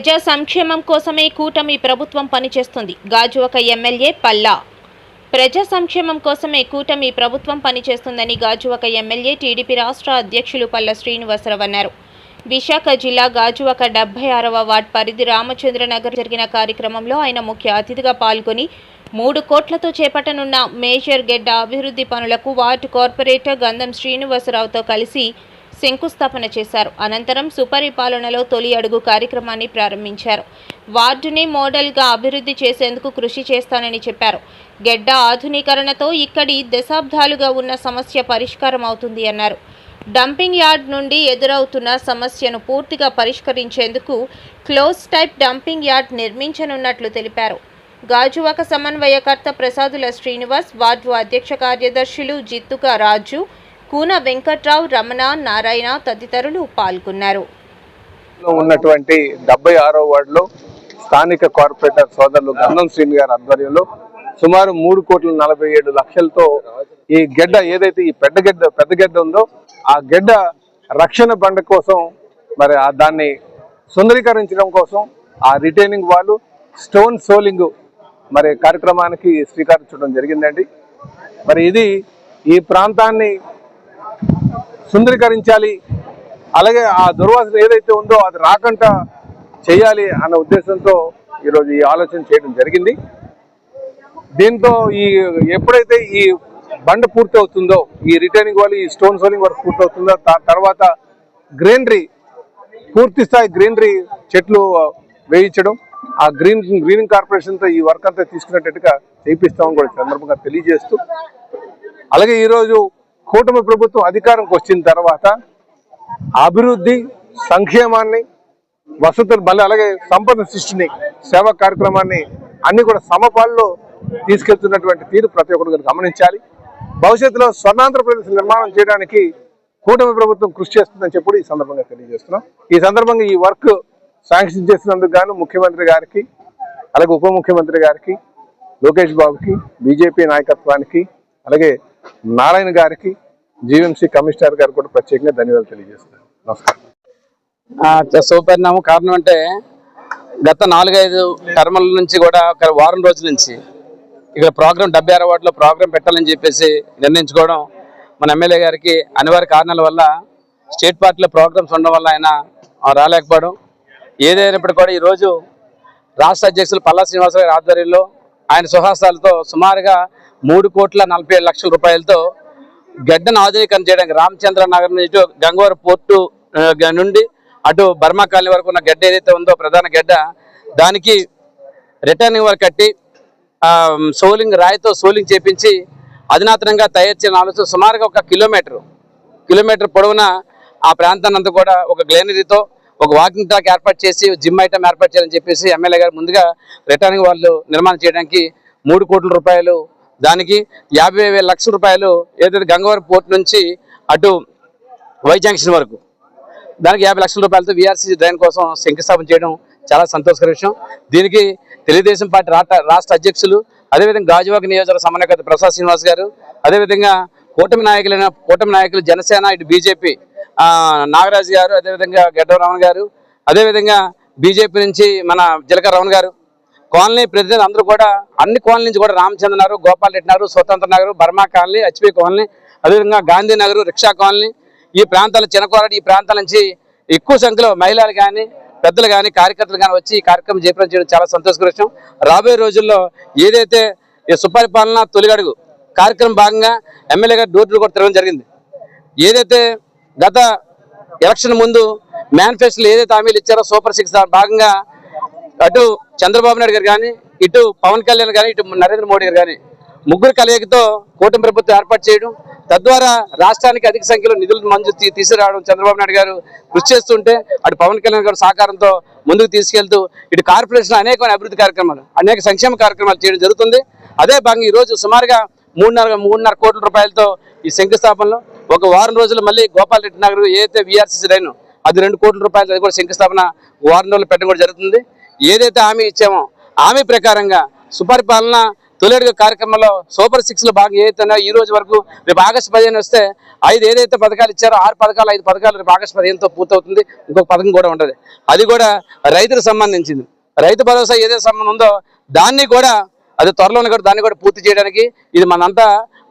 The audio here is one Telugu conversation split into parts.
ప్రజా సంక్షేమం కోసమే కూటమి ప్రభుత్వం పనిచేస్తుంది. గాజువక ఎమ్మెల్యే పల్లా. ప్రజా సంక్షేమం కోసమే కూటమి ప్రభుత్వం పనిచేస్తుందని గాజువక ఎమ్మెల్యే టీడీపీ రాష్ట్ర అధ్యక్షులు పల్ల శ్రీనివాసరావు అన్నారు. విశాఖ జిల్లా గాజువక డెబ్బై ఆరవ వార్డ్ పరిధి రామచంద్రనగర్ జరిగిన కార్యక్రమంలో ఆయన ముఖ్య అతిథిగా పాల్గొని మూడు కోట్లతో చేపట్టనున్న మేజర్ గెడ్డ అభివృద్ధి పనులకు వార్డు కార్పొరేటర్ గంధం శ్రీనివాసరావుతో కలిసి శంకుస్థాపన చేశారు. అనంతరం సుపరిపాలనలో తొలి అడుగు కార్యక్రమాన్ని ప్రారంభించారు. వార్డుని మోడల్గా అభివృద్ధి చేసేందుకు కృషి చేస్తానని చెప్పారు. గెడ్డ ఆధునీకరణతో ఇక్కడి దశాబ్దాలుగా ఉన్న సమస్య పరిష్కారం అవుతుంది అన్నారు. డంపింగ్ యార్డ్ నుండి ఎదురవుతున్న సమస్యను పూర్తిగా పరిష్కరించేందుకు క్లోజ్ టైప్ డంపింగ్ యార్డ్ నిర్మించనున్నట్లు తెలిపారు. గాజువాక సమన్వయకర్త ప్రసాదుల శ్రీనివాస్ వార్డు అధ్యక్ష కార్యదర్శులు జిత్తుక రాజు కూన వెంకట్రావు రమణ నారాయణ తదితరులు పాల్గొన్నారు. ఉన్నటువంటి డెబ్బై ఆరో వార్డులో స్థానిక కార్పొరేటర్ సోదరులు గంధం శ్రీని గారి ఆధ్వర్యంలో సుమారు మూడు కోట్ల నలభై ఏడు లక్షలతో ఈ గెడ్డ ఏదైతే ఈ పెద్ద గెడ్డ పెద్ద గెడ్డ ఉందో ఆ గెడ్డ రక్షణ బండ కోసం మరి ఆ దాన్ని సుందరీకరించడం కోసం ఆ రిటైనింగ్ వాళ్ళు స్టోన్ సోలింగ్ మరి కార్యక్రమానికి శ్రీకారం చుట్టడం జరిగిందండి. మరి ఇది ఈ ప్రాంతాన్ని సుందరీకరించాలి. అలాగే ఆ దుర్వాసన ఏదైతే ఉందో అది రాకుండా చేయాలి అన్న ఉద్దేశంతో ఈరోజు ఈ ఆలోచన చేయడం జరిగింది. దీంతో ఈ ఎప్పుడైతే ఈ బండ పూర్తి అవుతుందో ఈ రిటైనింగ్ వాళ్ళు ఈ స్టోన్ సోలింగ్ వర్క్ పూర్తి అవుతుందో తర్వాత గ్రీనరీ పూర్తి స్థాయి గ్రీనరీ చెట్లు వేయించడం ఆ గ్రీన్ గ్రీనింగ్ కార్పొరేషన్తో ఈ వర్క్ అంతా తీసుకునేటట్టుగా చేయిస్తామని కూడా సందర్భంగా తెలియజేస్తూ అలాగే ఈరోజు కూటమి ప్రభుత్వం అధికారంకి వచ్చిన తర్వాత అభివృద్ధి సంక్షేమాన్ని వసతులు మళ్ళీ అలాగే సంపద సృష్టిని సేవా కార్యక్రమాన్ని అన్ని కూడా సమపాల్లో తీసుకెళ్తున్నటువంటి తీరు ప్రతి ఒక్కరు గమనించాలి. భవిష్యత్తులో స్వర్ణాంధ్రప్రదేశ్ నిర్మాణం చేయడానికి కూటమి ప్రభుత్వం కృషి చేస్తుందని చెప్పి ఈ సందర్భంగా తెలియజేస్తున్నాం. ఈ సందర్భంగా ఈ వర్క్ శాంక్షన్ చేసినందుకు గాను ముఖ్యమంత్రి గారికి అలాగే ఉప ముఖ్యమంత్రి గారికి లోకేష్ బాబుకి బీజేపీ నాయకత్వానికి అలాగే నారాయణ గారికి జీవీఎంసీ కమిషనర్ గారికి కూడా ప్రత్యేకంగా ధన్యవాదాలు తెలియజేస్తున్నాను. నమస్కారం. శుభపరిణామం కారణం అంటే గత నాలుగైదు టర్మల నుంచి కూడా ఒక వారం రోజుల నుంచి ఇక్కడ ప్రోగ్రామ్ డెబ్బై ఆరు వార్డులో ప్రోగ్రామ్ పెట్టాలని చెప్పేసి నిర్ణయించుకోవడం మన ఎమ్మెల్యే గారికి అనివార్య కారణాల వల్ల స్టేట్ పార్టీలో ప్రోగ్రామ్స్ ఉండడం వల్ల ఆయన రాలేకపోవడం. ఏదైనప్పటికీ కూడా ఈరోజు రాష్ట్ర అధ్యక్షులు పల్లా శ్రీనివాసరావు ఆధ్వర్యంలో ఆయన సుహాసాలతో సుమారుగా మూడు కోట్ల నలభై ఏడు లక్షల రూపాయలతో గడ్డను ఆధునీకరణ చేయడానికి రామచంద్ర నగర్ నుంచి ఇటు గంగవరం పోర్టు నుండి అటు బర్మా కాలనీ వరకు ఉన్న గడ్డ ఏదైతే ఉందో ప్రధాన గడ్డ దానికి రిటర్నింగ్ వర్క్ కట్టి సోలింగ్ రాయితో సోలింగ్ చేపించి అధునాతనంగా తయారు చేయడం ఆలోచన సుమారుగా ఒక కిలోమీటర్ కిలోమీటర్ పొడవున ఆ ప్రాంతాన్ని అంతా కూడా ఒక గ్లేనరీతో ఒక వాకింగ్ ట్రాక్ ఏర్పాటు చేసి జిమ్ ఐటమ్ ఏర్పాటు చేయాలని చెప్పేసి ఎమ్మెల్యే గారు ముందుగా రిటర్నింగ్ వాళ్ళు నిర్మాణం చేయడానికి మూడు కోట్ల రూపాయలు దానికి యాభై వేల లక్షల రూపాయలు ఏదైతే గంగవరం పోర్ట్ నుంచి అటు వై జంక్షన్ వరకు. దానికి యాభై లక్షల రూపాయలతో వీఆర్సీ డ్రైన్ కోసం శంకుస్థాపన చేయడం చాలా సంతోషకర విషయం. దీనికి తెలుగుదేశం పార్టీ రాష్ట్ర రాష్ట్ర అధ్యక్షులు అదేవిధంగా గాజువాక నియోజకవర్గ సమన్వయకర్త ప్రసాద్ శ్రీనివాస్ గారు అదేవిధంగా కూటమి నాయకులైన కూటమి నాయకులు జనసేన ఇటు బీజేపీ నాగరాజు గారు అదేవిధంగా గడ్డవరమణ గారు అదేవిధంగా బీజేపీ నుంచి మన జిలకర రమణ గారు కాలనీ ప్రతినిధులు అందరూ కూడా అన్ని కాలనీ నుంచి కూడా Ramachandra Nagar Gopal Reddy Nagar Swatantra Nagar Burma colony HP colony అదేవిధంగా గాంధీనగర్ రిక్షా కాలనీ ఈ ప్రాంతాల చినకోరడి ఈ ప్రాంతాల నుంచి ఎక్కువ సంఖ్యలో మహిళలు కానీ పెద్దలు కానీ కార్యకర్తలు కానీ వచ్చి ఈ కార్యక్రమం చేపడం చేయడం చాలా సంతోషకర విషయం. రాబోయే రోజుల్లో ఏదైతే ఈ సుపరిపాలన తొలిగడుగు కార్యక్రమం భాగంగా ఎమ్మెల్యే గారు డోర్ కూడా తిరగడం జరిగింది. ఏదైతే గత ఎలక్షన్ ముందు మేనిఫెస్టోలు ఏదైతే హామీలు ఇచ్చారో సూపర్ సిక్స్ భాగంగా అటు చంద్రబాబు నాయుడు గారు కానీ ఇటు పవన్ కళ్యాణ్ కానీ ఇటు నరేంద్ర మోడీ గారు కానీ ముగ్గురు కలయికతో కూటమి ప్రభుత్వం ఏర్పాటు చేయడం తద్వారా రాష్ట్రానికి అధిక సంఖ్యలో నిధులు మంజూరు తీసుకురావడం చంద్రబాబు నాయుడు గారు కృషి చేస్తుంటే అటు పవన్ కళ్యాణ్ గారు సహకారంతో ముందుకు తీసుకెళ్తూ ఇటు కార్పొరేషన్ అనేకమైన అభివృద్ధి కార్యక్రమాలు అనేక సంక్షేమ కార్యక్రమాలు చేయడం జరుగుతుంది. అదే భాగంగా ఈ రోజు సుమారుగా మూడున్నర మూడున్నర కోట్ల రూపాయలతో ఈ శంకుస్థాపనలో ఒక వారం రోజులు మళ్ళీ గోపాల్ రెడ్డి నగర్ ఏదైతే విఆర్సీసీ లైన్ అది రెండు కోట్ల రూపాయలు అది కూడా శంకుస్థాపన వారం రోజులు పెట్టడం కూడా జరుగుతుంది. ఏదైతే హామీ ఇచ్చామో హామీ ప్రకారంగా సుపరిపాలన తొలిడుగు కార్యక్రమంలో సూపర్ సిక్స్లో భాగం ఏదైతే ఈ రోజు వరకు రేపు ఆగస్టు పదిహేను వస్తే ఐదు ఏదైతే పథకాలు ఇచ్చారో ఆరు పథకాలు ఐదు పథకాలు రేపు ఆగస్టు పదిహేనుతో పూర్తవుతుంది. ఇంకొక పథకం కూడా ఉంటుంది. అది కూడా రైతులకు సంబంధించింది. రైతు భరోసా ఏదైతే సంబంధం ఉందో దాన్ని కూడా అది త్వరలోనే కూడా దాన్ని కూడా పూర్తి చేయడానికి ఇది మనంతా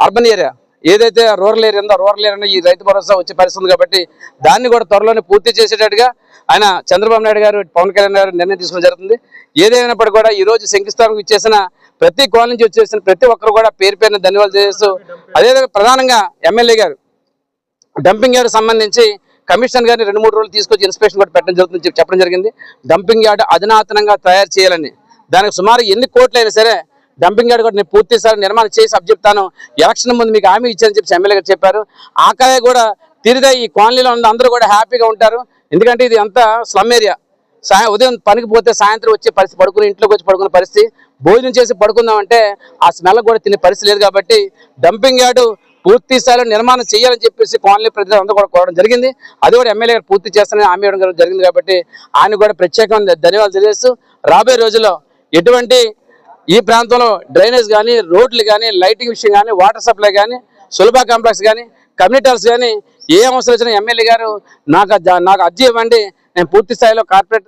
అర్బన్ ఏరియా. ఏదైతే రూరల్ ఏరియా ఉందో రూరల్ ఏరియా ఈ రైతు భరోసా వచ్చే పరిస్థితుంది కాబట్టి దాన్ని కూడా త్వరలోనే పూర్తి చేసేటట్టుగా ఆయన చంద్రబాబు నాయుడు గారు పవన్ కళ్యాణ్ గారు నిర్ణయం తీసుకోవడం జరుగుతుంది. ఏదైనప్పటికీ కూడా ఈ రోజు శంకుస్థాపనకు ఇచ్చేసిన ప్రతి కోణం నుంచి వచ్చేసిన ప్రతి ఒక్కరు కూడా పేరు పేరున ధన్యవాదాలు చేస్తూ అదేవిధంగా ప్రధానంగా ఎమ్మెల్యే గారు డంపింగ్ యార్డ్ సంబంధించి కమిషన్ గారిని రెండు మూడు రోజులు తీసుకొచ్చి ఇన్స్పెక్షన్ కూడా పెట్టడం జరుగుతుంది చెప్పడం జరిగింది. డంపింగ్ యార్డ్ అధునాతనంగా తయారు చేయాలని దానికి సుమారు ఎన్ని కోట్లు అయినా సరే డంపింగ్ యార్డ్ కూడా నేను పూర్తి స్థాయి నిర్మాణం చేసి అప్ చెప్తాను. ఎలక్షన్ ముందు మీకు హామీ ఇచ్చారని చెప్పి ఎమ్మెల్యే గారు చెప్పారు. ఆకాయ కూడా తిరిగి ఈ కాలనీలో ఉన్న అందరూ కూడా హ్యాపీగా ఉంటారు. ఎందుకంటే ఇది అంతా స్లమ్ ఏరియా. సాయ ఉదయం పనికి పోతే సాయంత్రం వచ్చే పరిస్థితి పడుకుని ఇంట్లోకి వచ్చి పడుకునే పరిస్థితి. భోజనం చేసి పడుకుందామంటే ఆ స్మెల్ కూడా తినే పరిస్థితి లేదు కాబట్టి డంపింగ్ యార్డు పూర్తి స్థాయిలో నిర్మాణం చేయాలని చెప్పేసి కాలనీ ప్రజలు అందరూ కూడా కోరడం జరిగింది. అది కూడా ఎమ్మెల్యే గారు పూర్తి చేస్తానని హామీ ఇవ్వడం జరిగింది కాబట్టి ఆయన కూడా ప్రత్యేకమైన ధన్యవాదాలు తెలియజేస్తూ రాబోయే రోజుల్లో ఎటువంటి ఈ ప్రాంతంలో డ్రైనేజ్ కానీ రోడ్లు కానీ లైటింగ్ విషయం కానీ వాటర్ సప్లై కానీ సులభ కాంప్లెక్స్ కానీ కమ్యూనిటీ హాల్స్ కానీ ఏ అవసరం వచ్చినా ఎమ్మెల్యే గారు నాకు నాకు అర్జీ ఇవ్వండి. నేను పూర్తి స్థాయిలో కార్పొరేట్